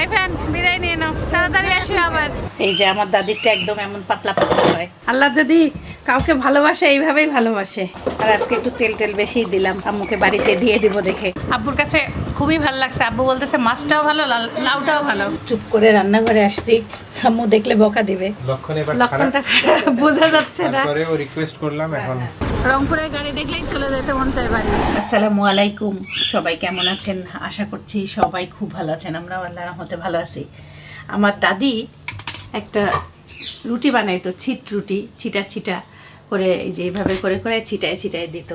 সাইফান বিদায় নিয়ে নাও। তাড়াতাড়ি আসো আবার। এই যে আমার দাদিরটা একদম এমন পাতলা পাতলা হয়। আল্লাহ যদি কাউকে ভালোবাসে এইভাবেই ভালোবাসে। আর আজকে একটু তেল টেল বেশি দিলাম আম্মুকে বাড়িতে দিয়ে দিব দেখে। আব্বুর কাছে খুবই ভালো লাগছে। আব্বু বলতেছে মাছটাও ভালো লাল- লাউটাও ভালো। চুপ করে রান্নাঘরে আসছি আম্মু দেখলে বকা দিবে। লক্ষণটা বোঝা যাচ্ছে না। রিকোয়েস্ট করলাম এখন রংপুরের গাড়ি দেখলেই চলে যেতে মন চায় বাড়ি। আসসালামু আলাইকুম। সবাই কেমন আছেন? আশা করছি সবাই খুব ভালো আছেন। আমরা আল্লাহ রহমতে ভালো আছি। আমার দাদি একটা রুটি বানাইতো, ছিট রুটি, ছিটা ছিটা করে, এই করে করে ছিটায় ছিটায় দিত।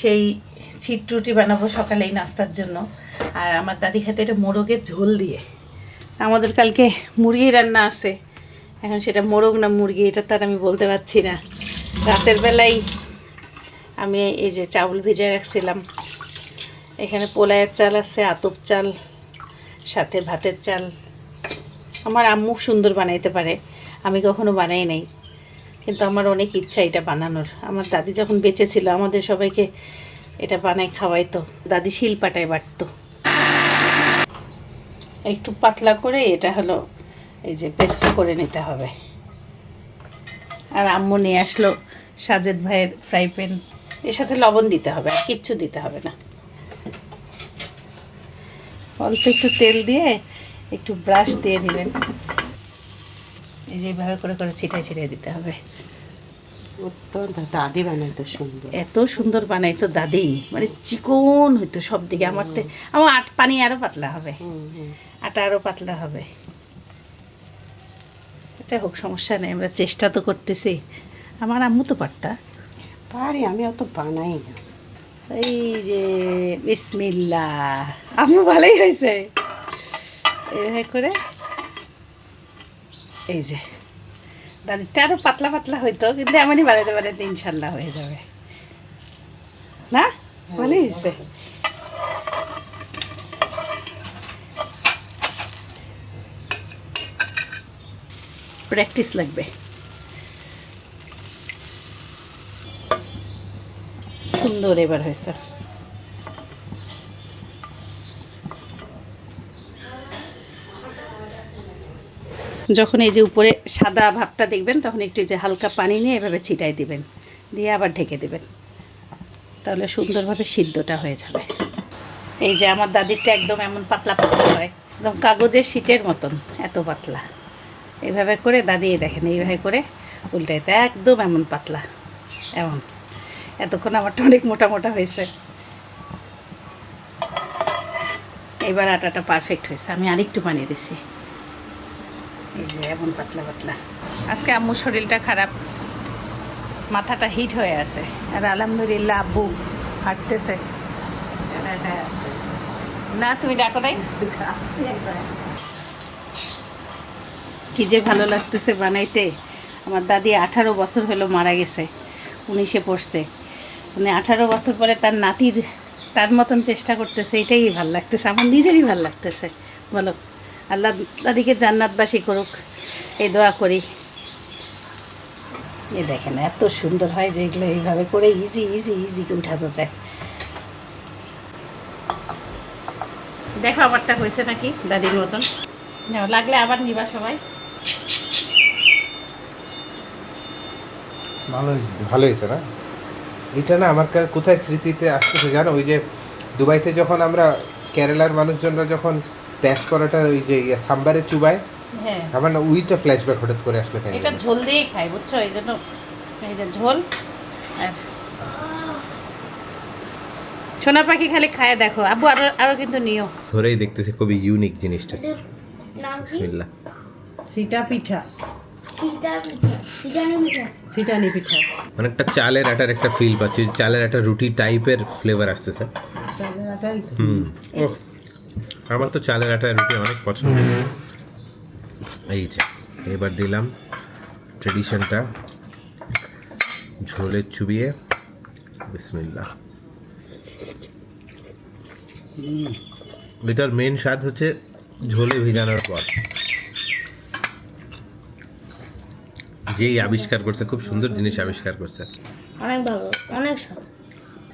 সেই ছিট রুটি বানাবো সকালেই নাস্তার জন্য। আর আমার দাদি খেতে এটা মোরগের ঝোল দিয়ে। আমাদের কালকে মুরগি রান্না আছে। এখন সেটা মোরগ না মুরগি, এটা তার আমি বলতে পারছি না। রাতের বেলায় আমি এই যে চাউল ভেজে রাখছিলাম। এখানে পোলায়ের চাল আছে, আতপ চাল, সাথে ভাতের চাল। আমার আম্মু সুন্দর বানাইতে পারে, আমি কখনো বানাই নাই। কিন্তু আমার অনেক ইচ্ছা এটা বানানোর। আমার দাদি যখন বেঁচে ছিল, আমাদের সবাইকে এটা বানায় খাওয়াইতো। দাদি শিল পাটায় বাটতো। একটু পাতলা করে এটা হলো এই যে পেস্ট করে নিতে হবে। আর আম্মু নিয়ে আসলো সাজেদ ভাইয়ের ফ্রাই প্যান। এর সাথে লবণ দিতে হবে আর কিচ্ছু দিতে হবে না। অল্প একটু তেল দিয়ে একটু ব্রাশ দিয়ে দিবেন। এই যে এইভাবে করে করে ছিটাই ছিটিয়ে দিতে হবে। দাদি বানাইতো সুন্দর। এত সুন্দর বানাইতো দাদি মানে চিকন হইতো সব দিকে। আমার তে আমার আট পানি আরও পাতলা হবে। আটা আরও পাতলা হবে। এটা হোক সমস্যা নেই আমরা চেষ্টা তো করতেছি। আমার আম্মু তো পারতা পারি আমি অত বানাই না এই যে বিসমিল্লা আম্মু ভালোই হয়েছে এইভাবে করে এই যে দাদিটা আরও পাতলা পাতলা হইতো কিন্তু এমনই বাড়াইতে বাড়াইতে ইনশাল্লাহ হয়ে যাবে না ভালোই হয়েছে প্র্যাকটিস লাগবে সুন্দর এবার হয়েছে। যখন এই যে উপরে সাদা ভাবটা দেখবেন, তখন একটু যে হালকা পানি নিয়ে এভাবে ছিটাই দিবেন, দিয়ে আবার ঢেকে দিবেন। তাহলে সুন্দরভাবে সিদ্ধটা হয়ে যাবে। এই যে আমার দাদিরটা একদম এমন পাতলা পাতলা হয়, একদম কাগজের শীটের মতন, এত পাতলা। এভাবে করে দাদি দেখেন, এইভাবে করে উল্টাইতে, একদম এমন পাতলা, এমন। এতক্ষণ আমারটা অনেক মোটা মোটা হয়েছে। এবার আটাটা পারফেক্ট হয়েছে। আমি আরেকটু বানিয়ে দিছি। এই যে এমন পাতলা পাতলা। আজকে আম্মুর শরীরটা খারাপ। মাথাটা হিট হয়ে আছে। আর আলহামদুলিল্লাহ আব্বু হাঁটতেছে। না, তুমি ডাকো নাই? কি যে ভালো লাগতেছে বানাইতে। আমার দাদি আঠারো বছর হলো মারা গেছে। উনিশে পড়ছে। মানে আঠারো বছর পরে তার নাতির, তার মতন চেষ্টা করতেছে, এটাই ভালো লাগতেছে, আমার নিজেরই ভালো লাগতেছে। বলো, আল্লাহ দাদিকে জান্নাতবাসী করুক, এই দোয়া করি। এ দেখেন, এত সুন্দর হয় যে এগুলো এইভাবে করে ইজি ইজি ইজি উঠানো যায়। দেখো আবারটা হয়েছে নাকি দাদির মতন? লাগলে আবার নিবা সবাই। ভালো ভালো হয়েছে না? এটা না আমার কাছে কোথায় স্মৃতিতে আসতেছে জানো? ওই যে দুবাইতে যখন আমরা কেরালার মানুষজনরা যখন প্যাস করাটা ওই যে ইয়ে সাম্বারে চুবায় হ্যাঁ। আমার না উইটা ফ্ল্যাশব্যাক হঠাৎ করে আসলো কেন এটা ঝোল দিয়েই খাই বুঝছ? এই জন্য এই যে ঝোল আর সোনা পাখি খালি খায় দেখো। আব্বু আরও আরও কিন্তু নিও। ধরেই দেখতেছি খুবই ইউনিক জিনিসটা। বিসমিল্লাহ। সিটা পিঠা। সিটানি পিঠা অনেকটা চালের আটার একটা ফিল পাচ্ছি চালের আটা রুটি টাইপের ফ্লেভার আসতেছে হুম। আমার তো চালের আটা রুটি অনেক পছন্দ। এই যে এবার দিলাম ট্রেডিশনটা ঝোলে চুবিয়ে বিসমিল্লাহ। এটার মেন স্বাদ হচ্ছে ঝোলে ভিজানোর পর। যেই আবিষ্কার করছে খুব সুন্দর জিনিস আবিষ্কার করছে। অনেক ভালো অনেক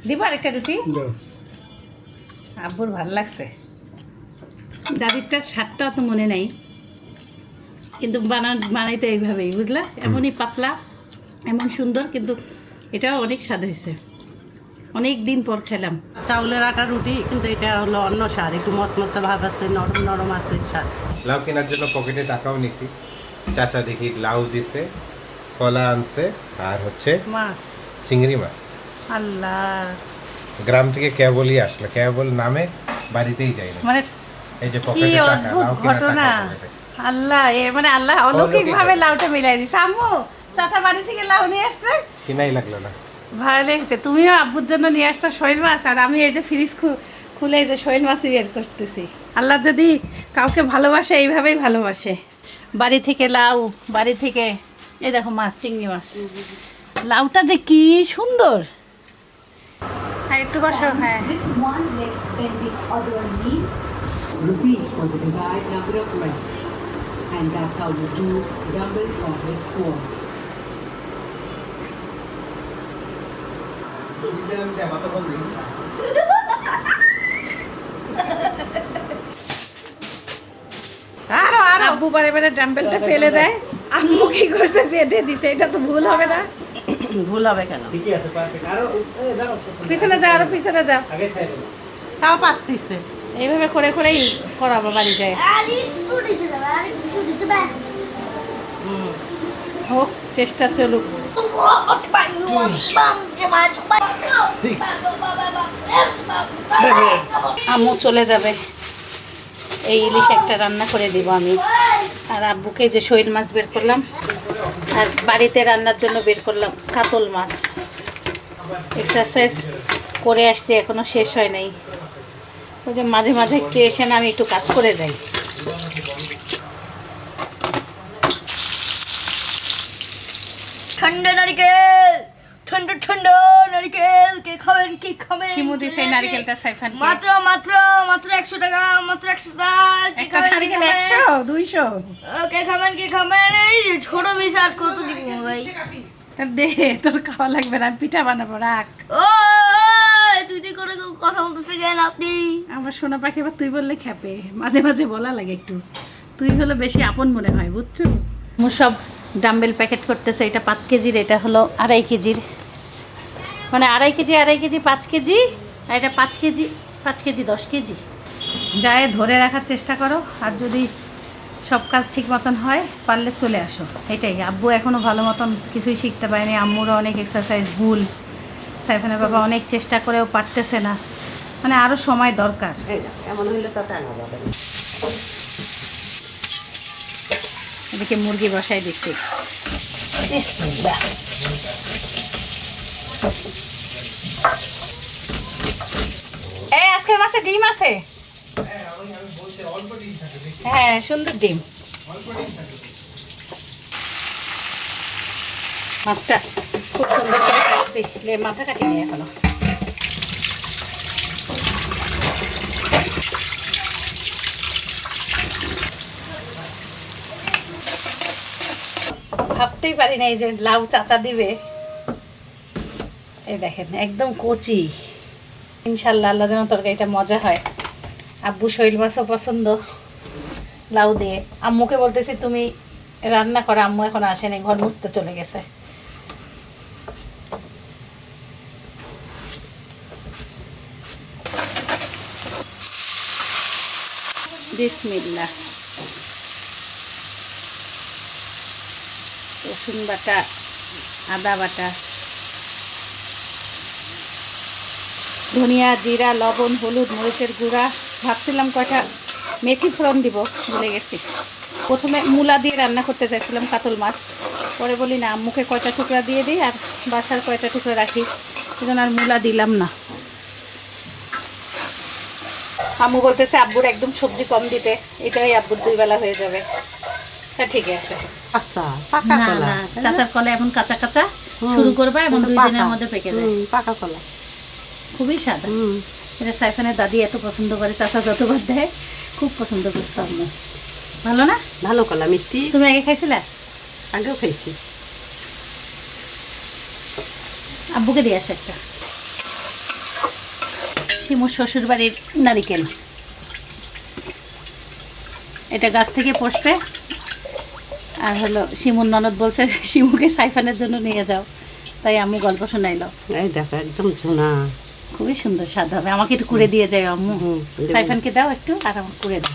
দিবা আরেকটা রুটি? আব্বুর ভালো লাগছে। দাদিরটার স্বাদটা তো মনে নেই কিন্তু বানা বানাইতে এইভাবেই বুঝলা? এমনই পাতলা এমন সুন্দর কিন্তু এটাও অনেক স্বাদ হয়েছে। অনেক দিন পর খেলাম। চাউলের আটা রুটি কিন্তু এটা হলো অন্য স্বাদ একটু মসমসে ভাব আছে নরম নরম আছে স্বাদ। লাউ কেনার জন্য পকেটে টাকাও নিছি। চাচা দেখি লাউ দিছে। কলা আনছে আর হচ্ছে মাছ। চিংড়ি মাছ। আল্লাহ। গ্রাম থেকে কেবলই আসলো কেবল নামে বাড়িতেই যাই না মানে এই যে কি পকেটে টাকা ঘটনা। আল্লাহ এ মানে আল্লাহ অলৌকিক ভাবে লাউটা মিলাই দিছে। আম্মু চাচা বাড়ি থেকে লাউ নিয়ে আসছে? কিনাই লাগল না। ভালো লেগেছে তুমিও আব্বুর জন্য নিয়ে আসতো শৈল মাছ আর আমি এই যে ফ্রিজ খুলে এই যে শৈল মাছই বের করতেছি। আল্লাহ যদি কাউকে ভালোবাসে এইভাবেই ভালোবাসে। বাড়ি থেকে লাউ বাড়ি থেকে এই দেখো মাছ চিংড়ি মাছ। লাউটা যে কি সুন্দর। হ্যাঁ, একটু বসো হ্যাঁ। আরও আরও। বারে বারে ডাম্বেলটা ফেলে দেয়। আম্মু কি করছে বেঁধে দিছে এটা তো ভুল হবে না। ভুল হবে কেন? পিছনে যাও আরও পিছনে যাও তাও পারতিছে। এইভাবে করে করেই করাবো বাড়ি যায় আর একটু দিতে যাবে আর একটু দিতে ব্যাস হোক চেষ্টা চলুক। আম্মু চলে যাবে। এই ইলিশ একটা রান্না করে দিব আমি। আর আব্বুকে যে শৈল মাছ বের করলাম, আর বাড়িতে রান্নার জন্য বের করলাম কাতল মাছ। এক্সারসাইজ করে আসছি, এখনও শেষ হয় নাই। ওই যে মাঝে মাঝে কে এসে আমি একটু কাজ করে যাই। ঠান্ডা নারকেল ঠান্ডা ঠান্ডা নারকেল কে খাবেন কি খাবেন শিমু দিছে এই নারকেলটা সাইফান মাত্র মাত্র মাত্র একশো টাকা মাত্র একশো টাকা কে একটা নারকেল খাবেন? একশো দুইশো। ও, কে খাবেন কি খাবেন? এই যে ছোট বিষ আর কত দিব ভাই? দে তোর খাওয়া লাগবে না পিঠা বানাবো রাখ। ও তুই তুই করে কথা বলতেছে কেন আপনি? আমার সোনা পাখি এবার তুই বললে খেপে মাঝে মাঝে বলা লাগে একটু। তুই হলো বেশি আপন মনে হয় বুঝছ? মু সব ডাম্বেল প্যাকেট করতেছে এটা পাঁচ কেজির এটা হলো আড়াই কেজির। মানে আড়াই কেজি আড়াই কেজি পাঁচ কেজি আর এটা পাঁচ কেজি পাঁচ কেজি দশ কেজি। যায় ধরে রাখার চেষ্টা করো আর যদি সব কাজ ঠিক মতন হয় পারলে চলে আসো। এটাই আব্বু এখনও ভালো মতন কিছুই শিখতে পারেনি। আম্মুরও অনেক এক্সারসাইজ ভুল। সাইফানের বাবা অনেক চেষ্টা করেও পারতেছে না। মানে আরও সময় দরকার। এমন হইলে তো টানা যাবে এদিকে মুরগি বসাই দিচ্ছি। এই আজকের ডিম আছে? হ্যাঁ সুন্দর ডিম। মাছটা খুব সুন্দর করে কাটছি। মাথা এখনও। ভাবতেই পারি না এই যে লাউ চাচা দিবে। এই দেখেন, একদম কচি। ইনশাল্লাহ আল্লাহ যেন তরকারিটা মজা হয়। আব্বু শৈল মাছও পছন্দ। লাউ দিয়ে। আম্মুকে বলতেছি, তুমি রান্না করো, আম্মু এখন আসেনি, ঘর মুছতে চলে গেছে। রসুন বাটা, আদা বাটা। ধনিয়া জিরা লবণ হলুদ মরিচের গুঁড়া। ভাবছিলাম কয়টা মেথি ফোড়ন দিব ভুলে গেছি। প্রথমে মূলা দিয়ে রান্না করতে চাইছিলাম কাতল মাছ। পরে বলি না আম্মুকে কয়টা টুকরা দিয়ে দিই আর বাসার কয়টা টুকরা রাখি? সেজন্য আর মূলা দিলাম না। আম্মু বলতেছে আব্বুর একদম সবজি কম দিতে এটাই আব্বুর দুই বেলা হয়ে যাবে। তা ঠিক আছে। আচ্ছা পাকা কলা। চাচার কলা এখন কাঁচা কাঁচা শুরু করবা এবং দুই দিনের মধ্যে পেকে যায়। পাকা কলা। খুবই সাদা। হুম। এটা সাইফানের দাদি এত পছন্দ করে চাচা যতবার দেয় খুব পছন্দ করতো আম্মু ভালো না? ভালো কলা মিষ্টি। তুমি আগে খাইছিলে? আগেও খাইছি। আব্বুকে দিয়ে আসো একটা। শিমুর শ্বশুর বাড়ির নারিকেল। এটা গাছ থেকে পড়ছে আর হলো শিমুর ননদ বলছে শিমুকে সাইফানের জন্য নিয়ে যাও। তাই আম্মু গল্প শোনাইলো। এই দেখো একদম চুনা খুবই সুন্দর স্বাদ হবে। আমাকে একটু করে দিয়ে যায় আম্মু। সাইফানকে দাও একটু আর আমাকে করে দাও।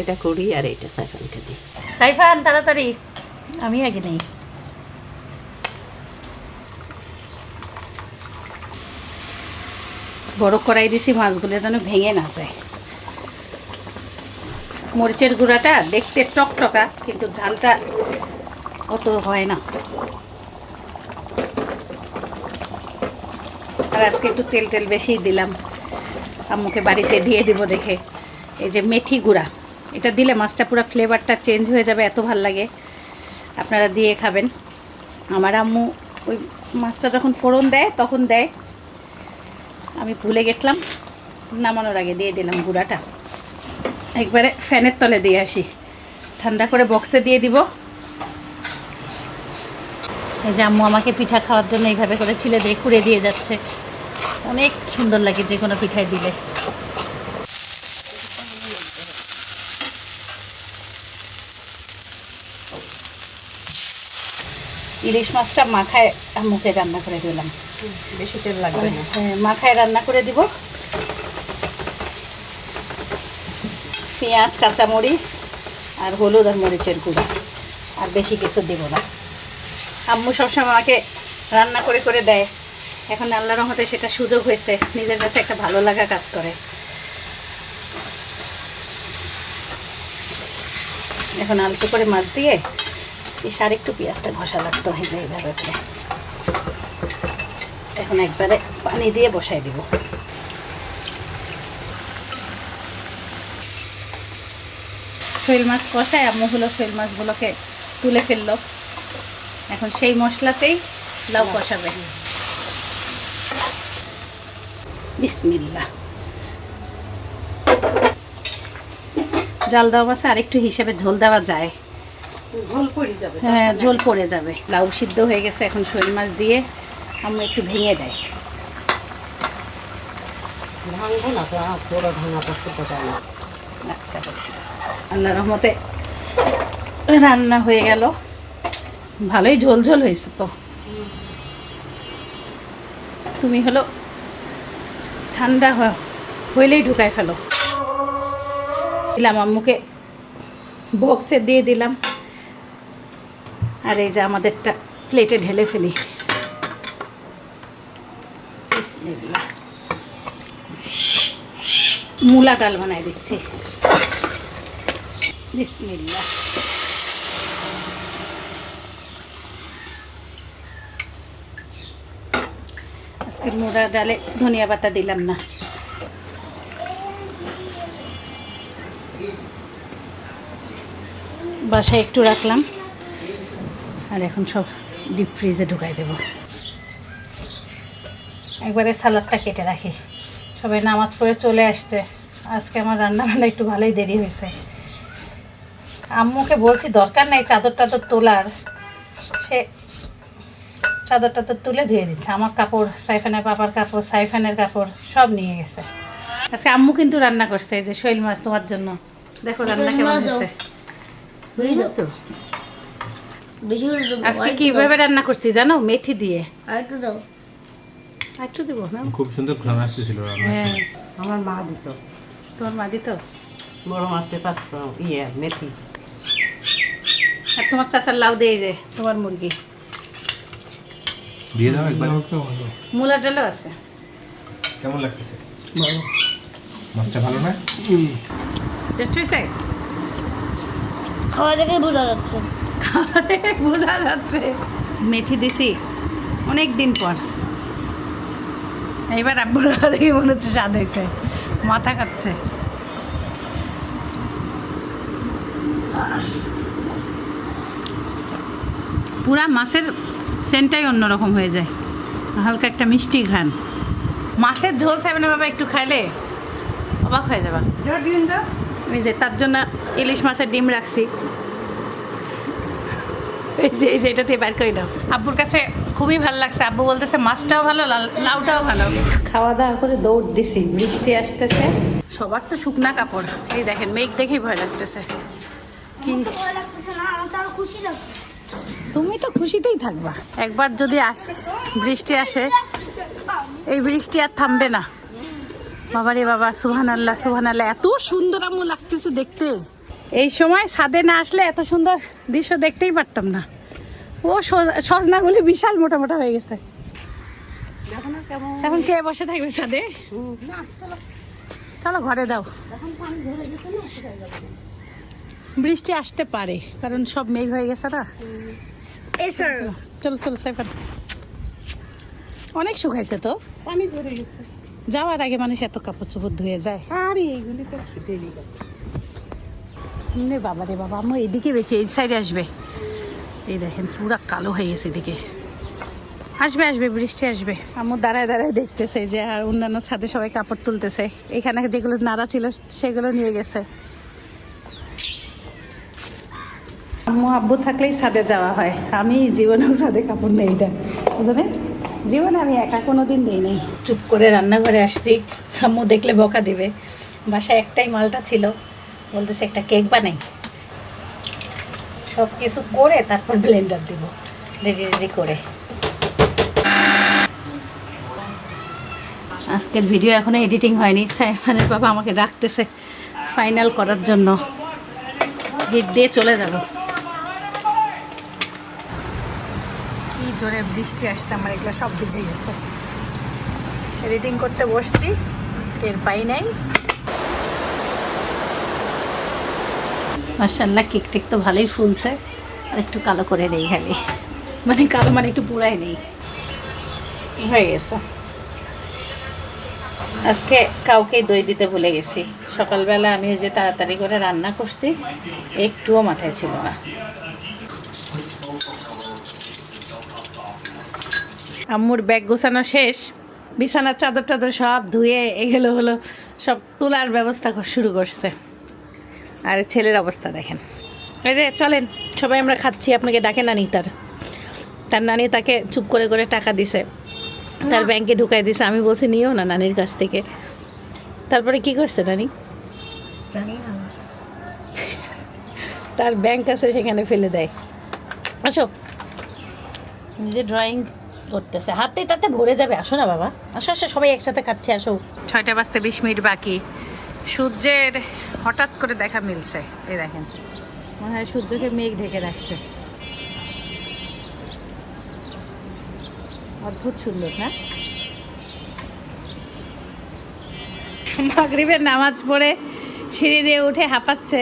এটা করি আর এটা সাইফানকে দিই। সাইফান তাড়াতাড়ি। আমি আগে নেই। বড় করাই দিছি মাছগুলো যেন ভেঙে না যায়। মরিচের গুঁড়াটা দেখতে টকটকা কিন্তু ঝালটা অত হয় না। আর আজকে একটু তেল টেল বেশি দিলাম। আম্মুকে বাড়িতে দিয়ে দিব দেখে। এই যে মেথি গুঁড়া, এটা দিলে মাছটা পুরো ফ্লেভারটা চেঞ্জ হয়ে যাবে, এত ভালো লাগে। আপনারা দিয়ে খাবেন। আমার আম্মু ওই মাছটা যখন ফোড়ন দেয়, তখন দেয়। আমি ভুলে গেছিলাম, নামানোর আগে দিয়ে দিলাম গুঁড়াটা। একবারে ফ্যানের তলে দিয়ে আসি। ঠান্ডা করে বক্সে দিয়ে দিব। এই যে আম্মু আমাকে পিঠা খাওয়ার জন্য এইভাবে করে ছিলে দিয়ে কুড়ে দিয়ে যাচ্ছে। অনেক সুন্দর লাগে যে কোনো পিঠায় দিলে। ইলিশ মাছটা মাখায় আম্মুকে রান্না করে দিলাম। বেশি তেল লাগবে না। হ্যাঁ, মাখায় রান্না করে দিব। পেঁয়াজ কাঁচামরিচ আর হলুদ আর মরিচের গুঁড়ো। আর বেশি কিছু দেব না। আম্মু সবসময় আমাকে রান্না করে করে দেয়। এখন আল্লাহর রহমতে সেটা সুযোগ হয়েছে। নিজের কাছে একটা ভালো লাগা কাজ করে। এখন আলতো করে মাছ দিয়ে এই সার একটু পেঁয়াজটা ঘষা লাগতো এই এইভাবে এখন একবারে পানি দিয়ে বসাই দিব। শৈল মাছ কষায় আম্মু হলো শৈল মাছগুলোকে তুলে ফেলল। এখন সেই মশলাতেই লাউ কষাবে। বিসমিল্লা জাল দেওয়া মাছে আরেকটু হিসেবে ঝোল দেওয়া যায়। ঝোল পড়ে যাবে হ্যাঁ ঝোল পড়ে যাবে। লাউ সিদ্ধ হয়ে গেছে এখন শৈল মাছ দিয়ে আম্মু একটু ভেঙে দেয় আচ্ছা আল্লাহ রহমতে রান্না হয়ে গেল। ভালোই ঝোল ঝোল হয়েছে তো। তুমি হলো ঠান্ডা হইলেই ঢুকায় ফেলো। দিলাম আম্মুকে। বক্সে দিয়ে দিলাম। আর এই যে আমাদেরটা প্লেটে ঢেলে ফেলি। মূলা ডাল বানাই দিচ্ছি। বিসমিল্লাহ। আজকে মুড়া ডালে ধনিয়া পাতা দিলাম না। বাসায় একটু রাখলাম। আর এখন সব ডিপ ফ্রিজে ঢুকাই দেব। একবারে সালাদটা কেটে রাখি। সবাই নামাজ পড়ে চলে আসছে। আজকে আমার রান্না বান্না একটু ভালোই দেরি হয়েছে। আম্মুকে বলছি দরকার নাই চাদর টাদর তোলার। সে চাদর টাদর তুলে ধুয়ে দিচ্ছে। আমার কাপড় সাইফানের পাপার কাপড় সাইফানের কাপড় সব নিয়ে গেছে। আজকে আম্মু কিন্তু রান্না করছে এই যে শৈল মাছ তোমার জন্য। দেখো রান্না কেমন হয়েছে। তো? আজকে কীভাবে রান্না করছি জানো? মেথি দিয়ে। দাও আর একটু দেবো না? খুব সুন্দর ঘ্রাণ আসতেছিল হ্যাঁ। আমার মা দিত। তোমার মা দিত? বড় মাছে পাঁচ ইয়ে মেথি। আর তোমার চাচার লাউ দিয়ে যে তোমার মুরগি। দিয়ে দাও একবার। মূলা ডালও আছে। কেমন লাগতেছে? ভালো। মাছটা ভালো না? টেস্ট হয়েছে? খাওয়া দেখে বোঝা যাচ্ছে। বোঝা যাচ্ছে। মেথি দিছি অনেক দিন পর। এবার আব্বুর খাওয়া দেখে মনে হচ্ছে স্বাদ হয়েছে। মাথা কাটছে পুরা মাছের সেন্টটাই অন্যরকম হয়ে যায়। হালকা একটা মিষ্টি ঘ্রাণ। মাছের ঝোল সেভেনে বাবা একটু খাইলে? অবাক হয়ে যাবা। এই যে তার জন্য ইলিশ মাছের ডিম রাখছি। এই যে এই যে এটাতে বার করে দাও। আব্বুর কাছে খুবই ভালো লাগছে। আব্বু বলতেছে মাছটাও ভালো লাল- লাউটাও ভালো। খাওয়া দাওয়া করে দৌড় দিছি বৃষ্টি আসতেছে। সবার তো শুকনা কাপড়। এই দেখেন মেঘ দেখেই ভয় লাগতেছে। ভয় লাগতেছে না আমার খুশি লাগছে। তুমি তো খুশিতেই থাকবা। একবার যদি আসে, বৃষ্টি আসে, এই বৃষ্টি আর থামবে না। বাবা রে বাবা সুহান আল্লাহ সুহান আল্লাহ এত সুন্দর আমু লাগতেছে দেখতে। এই সময় ছাদে না আসলে এত সুন্দর দৃশ্য দেখতেই পারতাম না। ও সজনাগুলি বিশাল মোটা মোটা হয়ে গেছে। এখন কে বসে থাকবে ছাদে? চলো ঘরে দাও। বৃষ্টি আসতে পারে, কারণ সব মেঘ হয়ে গেছে না। চলো চলো সাইফান। অনেক শুকাইছে তো? পানি ধরে গেছে। যাওয়ার আগে মানুষ এত কাপড় চোপড় ধুয়ে যায়। আরে এইগুলি তো রে বাবা রে বাবা আমার এদিকে বেশি এই সাইডে আসবে। এই দেখেন পুরা কালো হয়ে গেছে এদিকে। আসবে আসবে বৃষ্টি আসবে। আমার দাঁড়ায় দাঁড়ায় দেখতেছে যে আর অন্যান্য ছাদে সবাই কাপড় তুলতেছে। এখানে যেগুলো নাড়া ছিল সেগুলো নিয়ে গেছে। আম্মু আব্বু থাকলেই ছাদে যাওয়া হয়। আমি জীবনেও ছাদে কাপড় নেই এটা। বুঝলেন জীবনে আমি একা কোনো দিন দিই নাই। চুপ করে রান্নাঘরে আসছি। আম্মু দেখলে বকা দিবে। বাসায় একটাই মালটা ছিল। বলতেছে, একটা কেক বানাই। সব কিছু করে তারপর ব্লেন্ডার দিব। রেডি রেডি করে। আজকের ভিডিও এখনও এডিটিং হয়নি। সাইফানের বাবা আমাকে ডাকতেছে ফাইনাল করার জন্য। হিট দিয়ে চলে যাব। জোরে বৃষ্টি আসতে আমার এগুলো সব ভিজে গেছে। এডিটিং করতে বসছি, টের পাই নাই। মার্শাল্লাহ কেক টেক তো ভালোই ফুলছে, আর একটু কালো করে নেই খালি। মানে কালো মানে একটু পুরাই নেই। হয়ে গেছে। আজকে কাউকে দই দিতে ভুলে গেছি। সকালবেলা আমি যে তাড়াতাড়ি করে রান্না করছি, একটুও মাথায় ছিল না। আম্মুর ব্যাগ গোছানো শেষ। বিছানার চাদর টাদর সব ধুয়ে এগুলো হলো সব তোলার ব্যবস্থা শুরু করছে। আর ছেলের অবস্থা দেখেন। এই যে চলেন সবাই আমরা খাচ্ছি আপনাকে ডাকে নানি তার। তার নানি তাকে চুপ করে করে টাকা দিছে। তার ব্যাংকে ঢুকাই দিছে। আমি বলছি নিও না নানির কাছ থেকে। তারপরে কি করছে নানি? তার ব্যাংক আছে সেখানে ফেলে দেয়। আসো। নিজে ড্রয়িং করতেছে। হাতে তাতে ভরে যাবে। আসো না বাবা। আসো আসো, সবাই একসাথে খাচ্ছে, আসো। ছয়টা বাজতে বিশ মিনিট বাকি। সূর্যের হঠাৎ করে দেখা মিলছে। এই দেখেন। মনে হয় সূর্যকে মেঘ ঢেকে রাখছে। অদ্ভুত সুন্দর, না? মাগরিবের নামাজ পড়ে সিঁড়ি দিয়ে উঠে হাঁপাচ্ছে।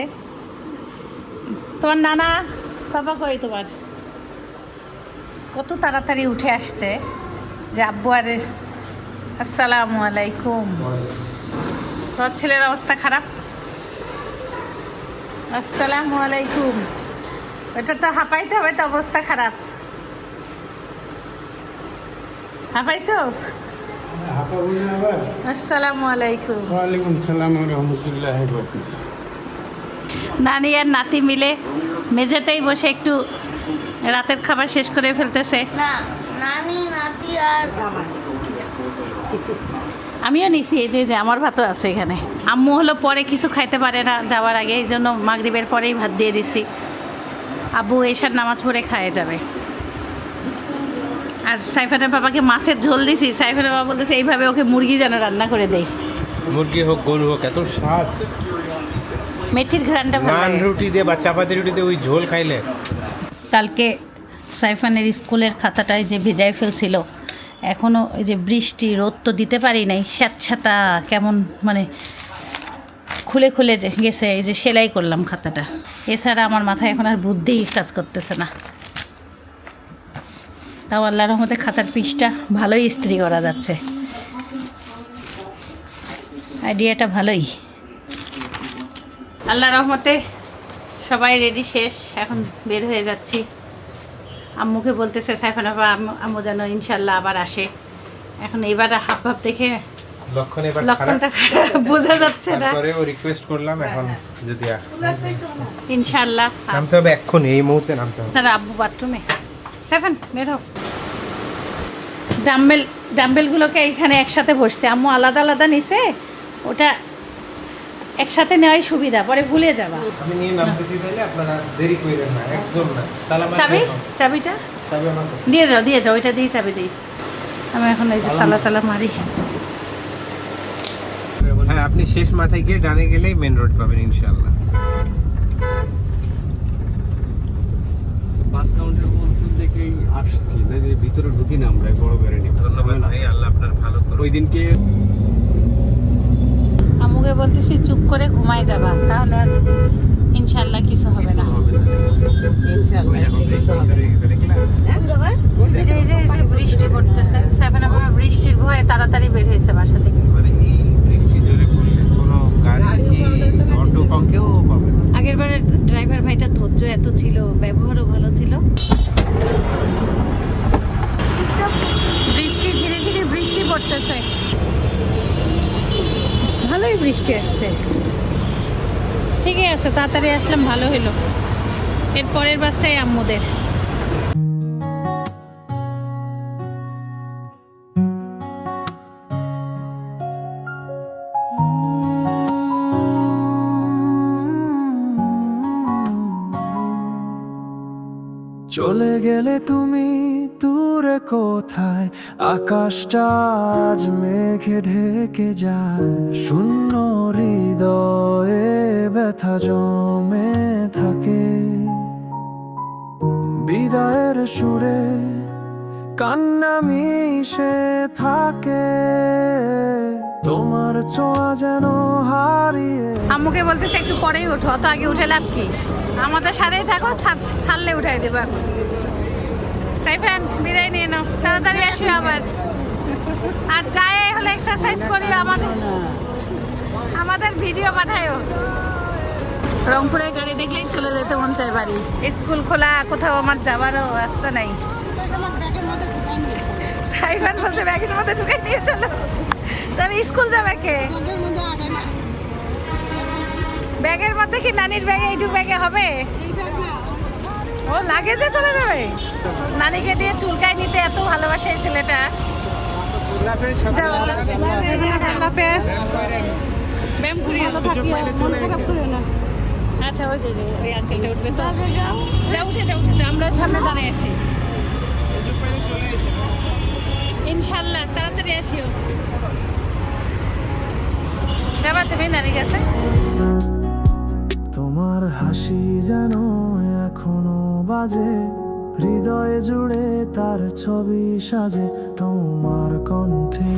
তোমার নানা বাবা কই তোমার? কত তাড়াতাড়ি উঠে আসছে যে আব্বু আর আসসালামু আলাইকুম। তোর ছেলের অবস্থা খারাপ? আসসালামু আলাইকুম। এটা তো হাঁপাইতে হবে তো অবস্থা খারাপ। হাঁপাইছো? আসসালামু আলাইকুম। ওয়ালাইকুম সালাম রহমতুল্লাহ নানি আর নাতি মিলে মেঝেতেই বসে একটু রাতের খাবার শেষ করে ফেলতেছে। না নানি নাতি আর আমিও নিছি এই যে যে আমার ভাতও আছে এখানে। আম্মু হলো পরে কিছু খাইতে পারে না যাওয়ার আগে এই জন্য মাগরিবের পরেই ভাত দিয়ে দিছি। আব্বু এসার নামাজ পড়ে খায়ে যাবে। আর সাইফানের বাবাকে মাছের ঝোল দিছি সাইফানের বাবা বলতেছে এইভাবে ওকে মুরগি যেন রান্না করে দেই। মুরগি হোক গরু হোক এত স্বাদ। মেথির ঘ্রানটা নান রুটি দিয়ে বা চাপাতি রুটি দিয়ে ওই ঝোল খাইলে কালকে সাইফানের স্কুলের খাতাটায় যে ভেজাই ফেলছিল এখনও ওই যে বৃষ্টি, রোদ তো দিতে পারি নাই, স্যাঁতস্যাঁতা কেমন মানে খুলে খুলে গেছে, এই যে সেলাই করলাম খাতাটা। এছাড়া আমার মাথায় এখন আর বুদ্ধি কাজ করতেছে না। তাও আল্লাহ রহমতে খাতার পিসটা ভালোই ইস্ত্রি করা যাচ্ছে। আইডিয়াটা ভালোই। আল্লাহ রহমতে সবাই রেডি শেষ। এখন বের হয়ে যাচ্ছি। আম্মুকে বলতেছে সাইফান বাবা আম্মু- যেন ইনশাল্লাহ আবার আসে। এখন এবার হাব ভাব দেখে লক্ষণ এবার লক্ষণটা বোঝা যাচ্ছে না। তারপরেও রিকোয়েস্ট করলাম এখন যদি ইনশাল্লাহ নামতে হবে এক্ষুনি এই মুহূর্তে নামতে হবে। তারা আব্বু বাথরুমে সাইফান বের হোক ডাম্বেল ডাম্বেলগুলোকে এখানে একসাথে বসছে। আম্মু আলাদা আলাদা নিছে। ওটা একসাথে নেওয়াই সুবিধা পরে ভুলে যাবা। আমি নিয়ে নামতেছি তাহলে আপনারা দেরি করেন না একদম না। তাহলে চাবি? চাবিটা? চাবি আমার দিয়ে যাও দিয়ে যাও ওইটা দিয়ে চাবি দিই। আমি এখন এই যে তালা তালা মারি। হ্যাঁ আপনি শেষ মাথায় গিয়ে ডানে গেলেই মেন রোড পাবেন ইনশাআল্লাহ। বাস কাউন্টার বলছেন দেখেই আসছি না ভিতরে ঢুকি না আমরা বড় গাড়ি নিয়ে। ধন্যবাদ ভাই আল্লাহ আপনার ভালো করুন ওই দিনকে আমুকে বলতেছি চুপ করে ঘুমায় যাবা তাহলে আর ইনশাল্লাহ কিছু হবে না। বৃষ্টি পড়তেছে সেভেন আমার বৃষ্টির ভয়ে তাড়াতাড়ি বের হয়েছে বাসা থেকে। আগের বারে ড্রাইভার ভাইটা ধৈর্য এত ছিল ব্যবহারও ভালো ছিল। বৃষ্টি ঝিরি ঝিরি বৃষ্টি পড়তেছে। ভালোই বৃষ্টি আসছে। ঠিকই আছে তাড়াতাড়ি আসলাম ভালো হলো এর পরের বাসটাই আম্মুদের। চলে গেলে তুমি দূরে কোথায়? আকাশটা আজ মেঘে ঢেকে যায়। শূন্য হৃদয়ে ব্যথা জমে থাকে। বিদায়ের সুরে কান্না মিশে থাকে। তোমার ছোঁয়া যেন হারিয়ে আম্মুকে বলতেছে একটু পরেই ওঠো, অত আগে উঠে লাভ কি? আমাদের সাথেই থাকো ছাড়- ছাড়লে উঠাই দেবো এখন। সাইফান, বিদায় নিয়ে নাও, তাড়াতাড়ি আসি আবার। আর যায় হলে এক্সারসাইজ করি, আমাদের আমাদের ভিডিও পাঠায়ও। রংপুরের গাড়ি দেখলেই চলে যেতে মন চায় বাড়ি। স্কুল খোলা, কোথাও আমার যাবারও রাস্তা নাই। সাইফান বলছে, ব্যাগের মধ্যে ঢুকে নিয়ে চলো। তাহলে স্কুল যাবে কে? ব্যাগের মধ্যে কি নানির ব্যাগে এইটুক ব্যাগে হবে? ও লাগেজে চলে যাবে? নানিকে দিয়ে চুলকাই নিতে এত ভালোবাসে এই ছেলেটা। আচ্ছা ওই যে যে, যা উঠে যা উঠে যা আমরা সামনে দাঁড়ায় আছি। ইনশাল্লাহ তাড়াতাড়ি আসিও। কাছে তোমার হাসি যেন এখনও বাজে হৃদয়ে জুড়ে তার ছবি সাজে তোমার কণ্ঠে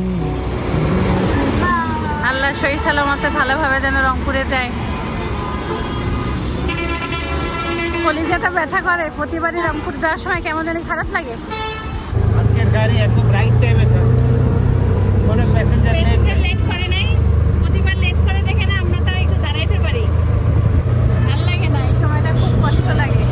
আল্লাহ সহি সালামতে ভালোভাবে যেন রংপুরে যায়। কলিজাটা ব্যথা করে প্রতিবারই রংপুর যাওয়ার সময় কেমন জানি খারাপ লাগে। আজকের গাড়ি একদম রাইট টাইমে ছাড়ছে কোনো প্যাসেঞ্জার নেই প্যাসেঞ্জার লেট করে নাই প্রতিবার লেট করে দেখে না আমরা তাও একটু দাঁড়াইতে পারি ভালো লাগে না এই সময়টা খুব কষ্ট লাগে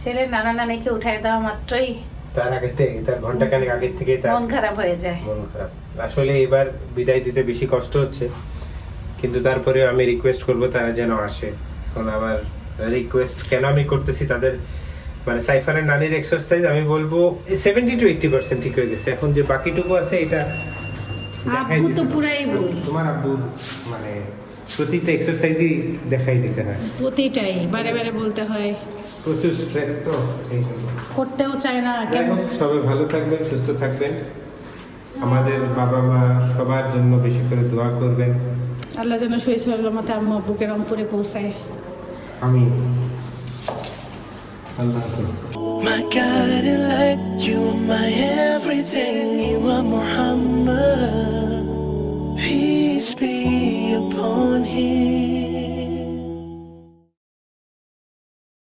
ছেলের নানা নানিকে উঠাই দেওয়া মাত্রই তার আগে থেকে তার ঘণ্টা খানেক আগের থেকে তার মন খারাপ হয়ে যায়। মন খারাপ। আসলে এবার বিদায় দিতে বেশি কষ্ট হচ্ছে কিন্তু তারপরে আমি রিকোয়েস্ট করব তারা যেন আসে। কারণ আমার রিকোয়েস্ট কেন আমি করতেছি তাদের মানে সাইফারের নানির এক্সারসাইজ আমি বলব সেভেন্টি টু এইটটি পার্সেন্ট ঠিক হয়ে গেছে। এখন যে বাকিটুকু আছে এটা আব্বু তো পুরাই তোমার আব্বু মানে প্রতিটা এক্সারসাইজই দেখাই দিতে হয়। প্রতিটাই বারে বারে বলতে হয়। প্রচুর স্ট্রেস তো করতেও চায় না হোক, সবাই ভালো থাকবেন সুস্থ থাকবেন। আমাদের বাবা মা সবার জন্য বেশি করে দোয়া করবেন। আল্লাহ যেন সহি সালামতে আম্মু আব্বুকে রংপুরে পৌঁছায়। আমি। আল্লাহ My guiding light, you my everything, you are Muhammad. Peace be upon him.